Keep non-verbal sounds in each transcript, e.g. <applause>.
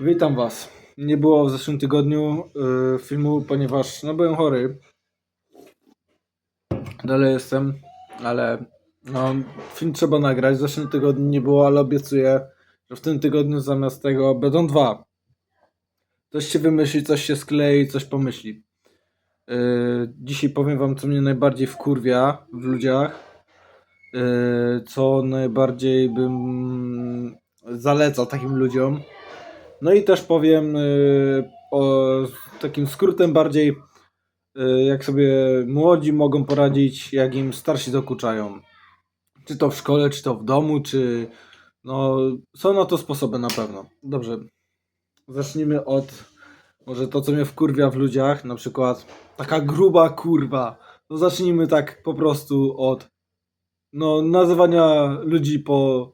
Witam Was. Nie było w zeszłym tygodniu y, filmu, ponieważ no, byłem chory. Dalej jestem, ale no, film trzeba nagrać. W zeszłym tygodniu nie było, ale obiecuję, że w tym tygodniu zamiast tego będą dwa. Coś się wymyśli, coś się sklei, coś pomyśli. Y, dzisiaj powiem Wam, co mnie najbardziej wkurwia w ludziach. Y, co najbardziej bym zalecał takim ludziom. No i też powiem y, o takim skrótem bardziej, y, jak sobie młodzi mogą poradzić, jak im starsi dokuczają. Czy to w szkole, czy to w domu, czy. No, są na to sposoby na pewno. Dobrze. Zacznijmy od może to, co mnie wkurwia w ludziach, na przykład taka gruba kurwa. No zacznijmy tak po prostu od no, nazywania ludzi po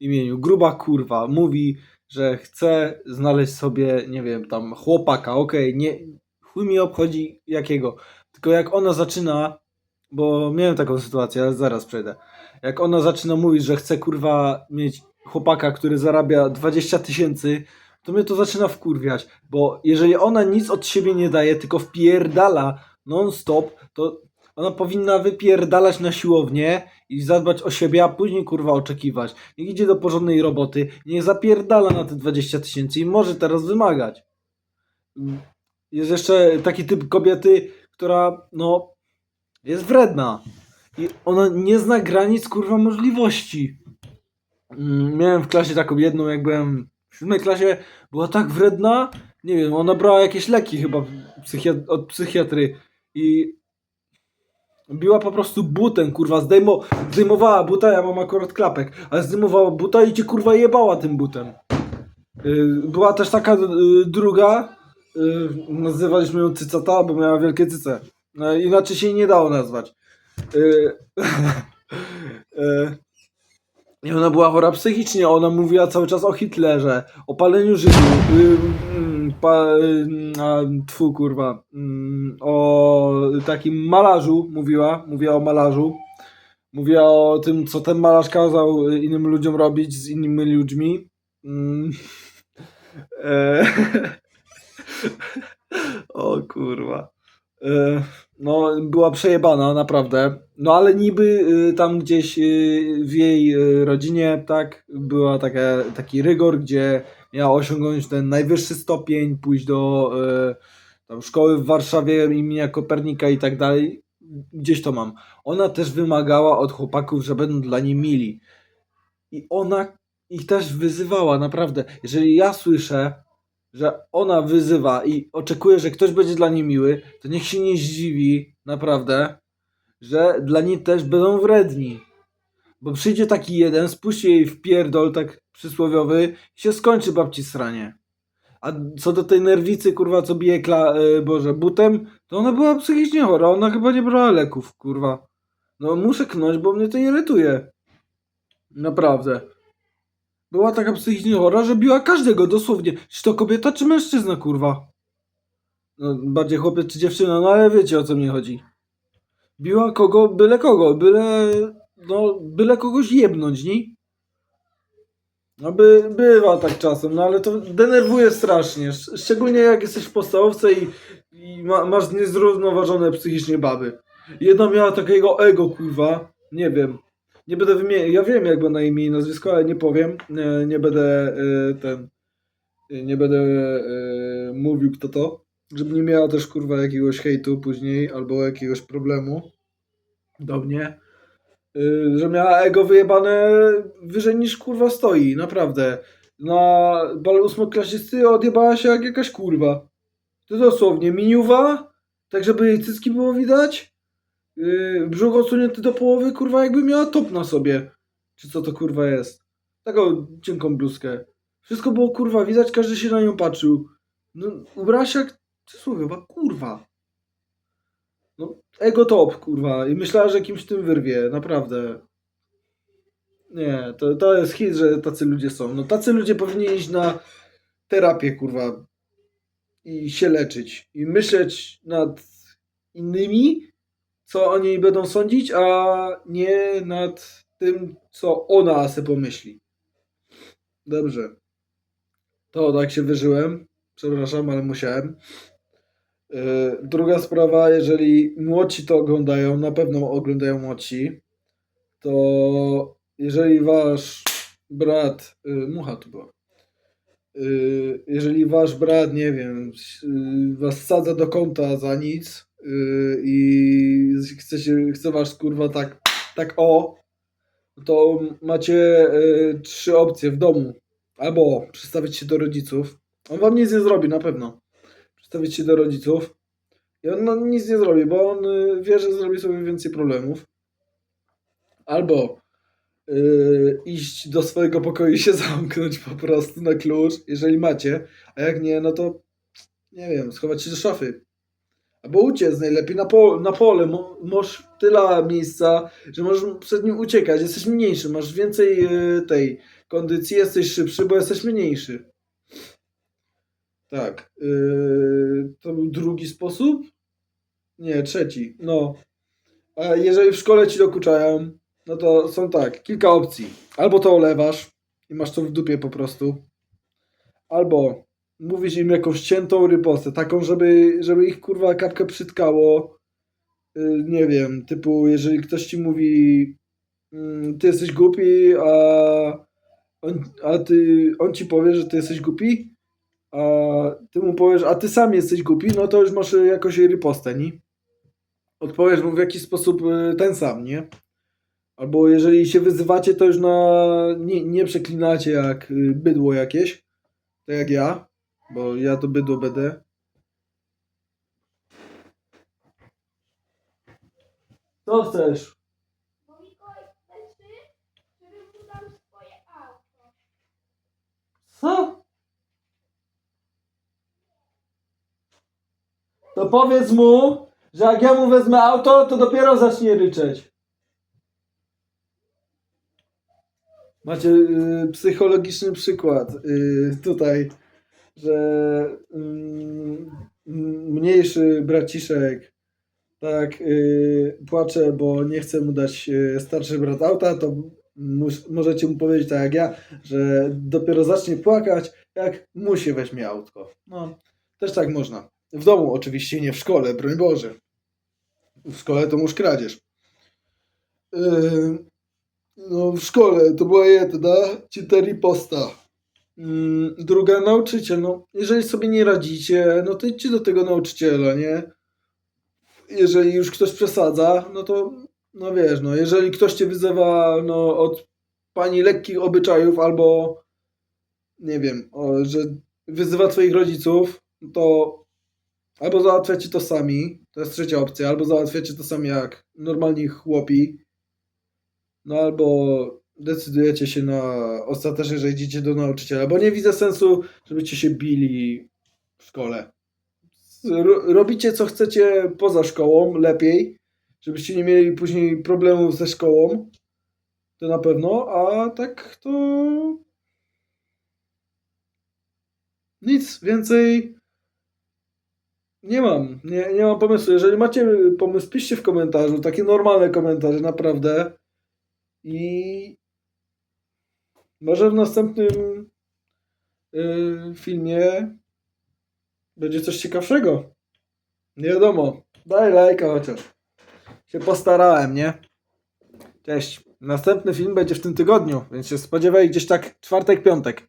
imieniu. Gruba kurwa mówi, że chce znaleźć sobie, nie wiem, tam chłopaka, okej, nie, chuj mi obchodzi jakiego, tylko jak ona zaczyna, bo miałem taką sytuację, ale zaraz przejdę, jak ona zaczyna mówić, że chce kurwa mieć chłopaka, który zarabia 20 tysięcy, to mnie to zaczyna wkurwiać, bo jeżeli ona nic od siebie nie daje, tylko wpierdala non-stop, to ona powinna wypierdalać na siłownię i zadbać o siebie, a później kurwa oczekiwać. Niech idzie do porządnej roboty, niech zapierdala na te 20 tysięcy i może teraz wymagać. Jest jeszcze taki typ kobiety, która no jest wredna i ona nie zna granic kurwa możliwości. Mm, Miałem w klasie taką jedną, jak byłem w siódmej klasie, była tak wredna, nie wiem, ona brała jakieś leki chyba psychiat- od psychiatry i biła po prostu butem, kurwa, zdejmo, zdejmowała buta, ja mam akurat klapek, ale zdejmowała buta i cię kurwa jebała tym butem. Y, Była też taka y, druga, y, nazywaliśmy ją cycata, bo miała wielkie cyce. No, inaczej się jej nie dało nazwać. Y, <laughs> y, I ona była chora psychicznie, ona mówiła cały czas o Hitlerze, o paleniu Żydów, y, mm, pa, y, a, tfu kurwa, mm, o takim malarzu mówiła, mówiła o malarzu, mówiła o tym, co ten malarz kazał innym ludziom robić z innymi ludźmi. <laughs> E, <laughs> o kurwa. E, No, była przejebana, naprawdę. No, ale niby y, tam gdzieś y, w jej y, rodzinie, tak, była taka, taki rygor, gdzie miała osiągnąć ten najwyższy stopień, pójść do tam szkoły w Warszawie imienia Kopernika i tak dalej. Gdzieś to mam. Ona też wymagała od chłopaków, że będą dla niej mili. I ona ich też wyzywała, naprawdę. Jeżeli ja słyszę, że ona wyzywa i oczekuje, że ktoś będzie dla niej miły, to niech się nie zdziwi, naprawdę, że dla niej też będą wredni. Bo przyjdzie taki jeden, spuści jej w pierdol, tak przysłowiowy, i się skończy babci sranie. A co do tej nerwicy, kurwa, co bije kla, y, Boże, butem, to ona była psychicznie chora, ona chyba nie brała leków, kurwa. No muszę knąć, bo mnie to irytuje. Naprawdę. Była taka psychicznie chora, że biła każdego, dosłownie. Czy to kobieta, czy mężczyzna, kurwa? No, bardziej chłopiec czy dziewczyna, no ale wiecie o co mi chodzi. Biła kogo, byle kogo, byle, no, byle kogoś jebnąć, nie? No by, bywa tak czasem, no ale to denerwuje strasznie. Sz- Szczególnie jak jesteś w podstawówce i, i ma, masz niezrównoważone psychicznie baby. Jedna miała takiego ego, kurwa, nie wiem. Nie będę wymieniał, ja wiem jak na imię i nazwisko, ale nie powiem. Nie, nie będę y, ten, y, nie będę y, mówił kto to. Żeby nie miała też kurwa jakiegoś hejtu później albo jakiegoś problemu do mnie. Że miała ego wyjebane wyżej niż kurwa stoi, naprawdę. Na bal ósmoklasisty odjebała się jak jakaś kurwa. To dosłownie, miniuwa, tak żeby jej cycki było widać. Yy, brzuch odsunięty do połowy, kurwa, jakby miała top na sobie. Czy co to kurwa jest? Taką cienką bluzkę. Wszystko było kurwa widać, każdy się na nią patrzył. No, ubrała się jak chyba kurwa. No, ego top, kurwa. I myślała, że kimś tym wyrwie, naprawdę. Nie, to, to jest hit, że tacy ludzie są. No, tacy ludzie powinni iść na terapię, kurwa. I się leczyć. I myśleć nad innymi, co o niej będą sądzić, a nie nad tym, co ona se pomyśli. Dobrze. To tak się wyżyłem. Przepraszam, ale musiałem. Yy, Druga sprawa, jeżeli młodsi to oglądają, na pewno oglądają młodsi, to jeżeli wasz brat, yy, mucha tu była, Yy, jeżeli wasz brat, nie wiem, was sadza do kąta za nic yy, i chce, się, chce was kurwa tak, tak o, to macie yy, trzy opcje w domu. Albo przedstawić się do rodziców. On wam nic nie zrobi, na pewno. Przedstawić się do rodziców. I on no, nic nie zrobi, bo on y, wie, że zrobi sobie więcej problemów. Albo y, iść do swojego pokoju i się <laughs> zamknąć po prostu na klucz, jeżeli macie. A jak nie, no to nie wiem, schować się do szafy. Albo uciec najlepiej na, po, na pole. Mo, masz tyle miejsca, że możesz przed nim uciekać. Jesteś mniejszy, masz więcej y, tej kondycji, jesteś szybszy, bo jesteś mniejszy. Tak. Yy, to był drugi sposób? Nie, trzeci. No. A jeżeli w szkole ci dokuczają, no to są tak, kilka opcji. Albo to olewasz i masz to w dupie po prostu. Albo mówisz im jakąś ciętą rybosę, taką, żeby, żeby ich kurwa kapkę przytkało. Yy, nie wiem, typu jeżeli ktoś ci mówi mm, ty jesteś głupi, a on, a ty, on ci powie, że ty jesteś głupi, a ty mu powiesz, a ty sam jesteś głupi, no to już masz y, jakoś ripostę, nie? Odpowiesz mu w jakiś sposób y, ten sam, nie? Albo jeżeli się wyzywacie, to już na nie, nie przeklinacie jak y, bydło jakieś, tak jak ja, bo ja to bydło będę. Co chcesz? Bo Mikołaj mu dał swoje auto. Co? To powiedz mu, że jak ja mu wezmę auto, to dopiero zacznie ryczeć. Macie y, psychologiczny przykład y, tutaj, że mm, mniejszy braciszek tak y, płacze, bo nie chce mu dać y, starszy brat auta, to możecie mu powiedzieć tak jak ja, że dopiero zacznie płakać, jak mu się weźmie autko. No, też tak można. W domu oczywiście, nie w szkole, broń Boże. W szkole to już kradzież. Yy, no, w szkole to była jedna, czyta riposta. Yy, druga, nauczyciel. No, jeżeli sobie nie radzicie, no to idźcie do tego nauczyciela, nie? Jeżeli już ktoś przesadza, no to, no wiesz, no, jeżeli ktoś cię wyzywa, no, od pani lekkich obyczajów albo, nie wiem, o, że wyzywa twoich rodziców, to albo załatwiacie to sami, to jest trzecia opcja, albo załatwiacie to sami jak normalni chłopi, no albo decydujecie się na ostatecznie, że idziecie do nauczyciela, bo nie widzę sensu, żebyście się bili w szkole. Ro- robicie co chcecie poza szkołą, lepiej, żebyście nie mieli później problemów ze szkołą, to na pewno, a tak to nic więcej nie mam, nie, nie mam pomysłu. Jeżeli macie pomysł, piszcie w komentarzu, takie normalne komentarze, naprawdę. I może w następnym y, filmie będzie coś ciekawszego. Nie wiadomo. Daj lajka chociaż. Się postarałem, nie? Cześć. Następny film będzie w tym tygodniu, więc się spodziewaj gdzieś tak czwartek, piątek.